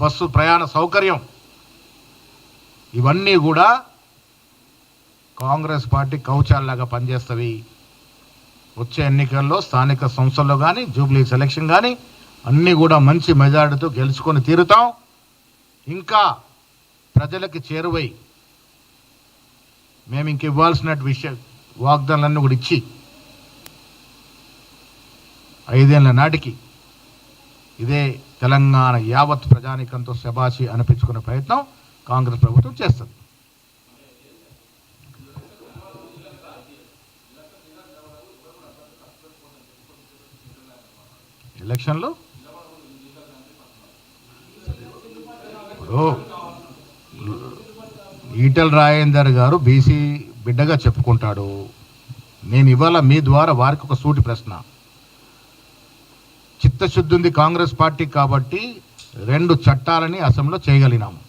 Bus ప్రయాణ సౌకర్యం. ఇవన్నీ కూడా కాంగ్రెస్ పార్టీ కౌచాల్లాగా పనిచేస్తవి వచ్చే ఎన్నికల్లో స్థానిక సంస్థల్లో కానీ జూబ్లీ సెలక్షన్ కానీ అన్నీ కూడా మంచి మెజారిటీతో గెలుచుకొని తీరుతాం. ఇంకా ప్రజలకి చేరువై మేము ఇంక ఇవ్వాల్సిన విషయ వాగ్దానాలన్నీ కూడా ఇచ్చి ఐదేళ్ళ నాటికి ఇదే తెలంగాణ యావత్ ప్రజానికంతో శబాషి అనిపించుకునే ప్రయత్నం కాంగ్రెస్ ప్రభుత్వం చేస్తుంది. ఎలక్షన్లో? ఇప్పుడు ఈటల రాజేందర్ గారు బీసీ బిడ్డగా చెప్పుకుంటాడు. నేను ఇవాళ మీ ద్వారా వారికి ఒక సూటి ప్రశ్న. చిత్తశుద్ధి ఉంది కాంగ్రెస్ పార్టీ కాబట్టి రెండు చట్టాలని అసెంబ్లీలో చేయగలిగినాము.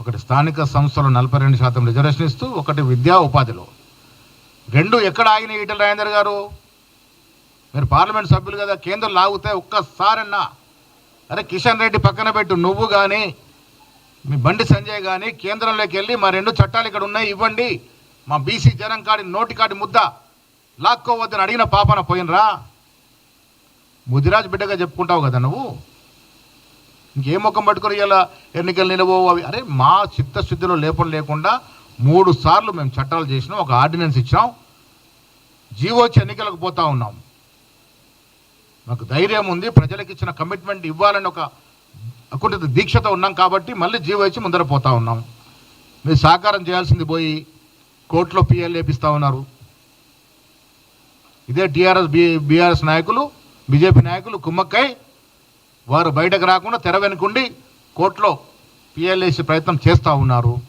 ఒకటి స్థానిక సంస్థలు నలభై రెండు శాతం రిజర్వేషన్ ఇస్తూ ఒకటి విద్యా ఉపాధిలో. రెండు ఎక్కడ ఆగిన ఈటల రాజేందర్ గారు? మీరు పార్లమెంట్ సభ్యులు కదా కేంద్రం లాగితే ఒక్కసారన్నా. అరే కిషన్ రెడ్డి పక్కన పెట్టు నువ్వు కానీ మీ బండి సంజయ్ కానీ కేంద్రంలోకి వెళ్ళి మా రెండు చట్టాలు ఇక్కడ ఉన్నాయి ఇవ్వండి. మా బీసీ జనం కాడి నోటి కాడి ముద్ద. లాక్కోవద్దని అడిగిన పాపన పోయినరా? ముదిరాజ్ బిడ్డగా చెప్పుకుంటావు కదా నువ్వు? ఇంకేం ముఖం పట్టుకొని ఇలా ఎన్నికలు నిలవో అవి? అరే మా చిత్తశుద్ధిలో లేపం లేకుండా మూడు సార్లు మేము చట్టాలు చేసినాం ఒక ఆర్డినెన్స్ ఇచ్చాం జీవోచ్చి ఎన్నికలకు పోతా ఉన్నాం. మాకు ధైర్యం ఉంది ప్రజలకు ఇచ్చిన కమిట్మెంట్ ఇవ్వాలని ఒక అకుంఠిత దీక్షతో ఉన్నాం కాబట్టి మళ్ళీ జీవో ఇచ్చి ముందర పోతా ఉన్నాం. మీరు సహకారం చేయాల్సింది పోయి కోర్టులో పిఎల్ లేపిస్తూ ఉన్నారు. ఇదే టీఆర్ఎస్ బి బీఆర్ఎస్ నాయకులు బీజేపీ నాయకులు కుమ్మక్కై వారు బయటకు రాకుండా తెర వెనుకుండి కోర్టులో పిఎల్ఏసీ ప్రయత్నం చేస్తూ ఉన్నారు.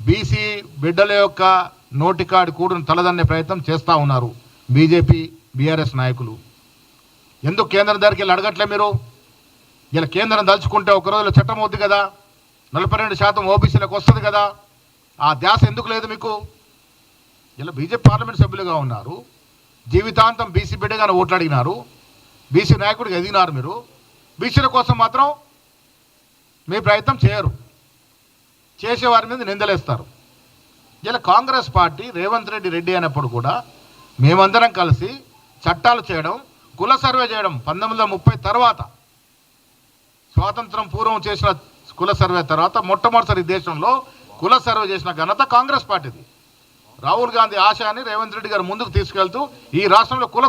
బీసీ బిడ్డల యొక్క నోటికాడి కూడును తలదన్నే ప్రయత్నం చేస్తూ ఉన్నారు బీజేపీ బీఆర్ఎస్ నాయకులు. ఎందుకు కేంద్రం దగ్గరికి వెళ్ళి అడగట్లే మీరు? ఇలా కేంద్రం దలుచుకుంటే ఒక రోజులో చట్టం అవుద్ది కదా? నలభై రెండు శాతం ఓబీసీలకు వస్తుంది కదా? ఆ ధ్యాస ఎందుకు లేదు మీకు? ఇలా బీజేపీ పార్లమెంట్ సభ్యులుగా ఉన్నారు. జీవితాంతం బీసీ బిడ్డగానే ఓట్లు అడిగినారు బీసీ నాయకుడికి ఎదిగినారు మీరు. బీసీల కోసం మాత్రం మీ ప్రయత్నం చేయరు. చేసేవారి మీద నిందలేస్తారు. ఇలా కాంగ్రెస్ పార్టీ రేవంత్ రెడ్డి రెడ్డి అయినప్పుడు కూడా మేమందరం కలిసి చట్టాలు చేయడం కుల సర్వే చేయడం పంతొమ్మిది వందల ముప్పై తర్వాత స్వాతంత్రం పూర్వం చేసిన కుల సర్వే తర్వాత మొట్టమొదటిసారి దేశంలో కుల సర్వే చేసిన ఘనత కాంగ్రెస్ పార్టీది. రాహుల్ గాంధీ ఆశయాన్ని రేవంత్ రెడ్డి గారు ముందుకు తీసుకెళ్తూ ఈ రాష్ట్రంలో కుల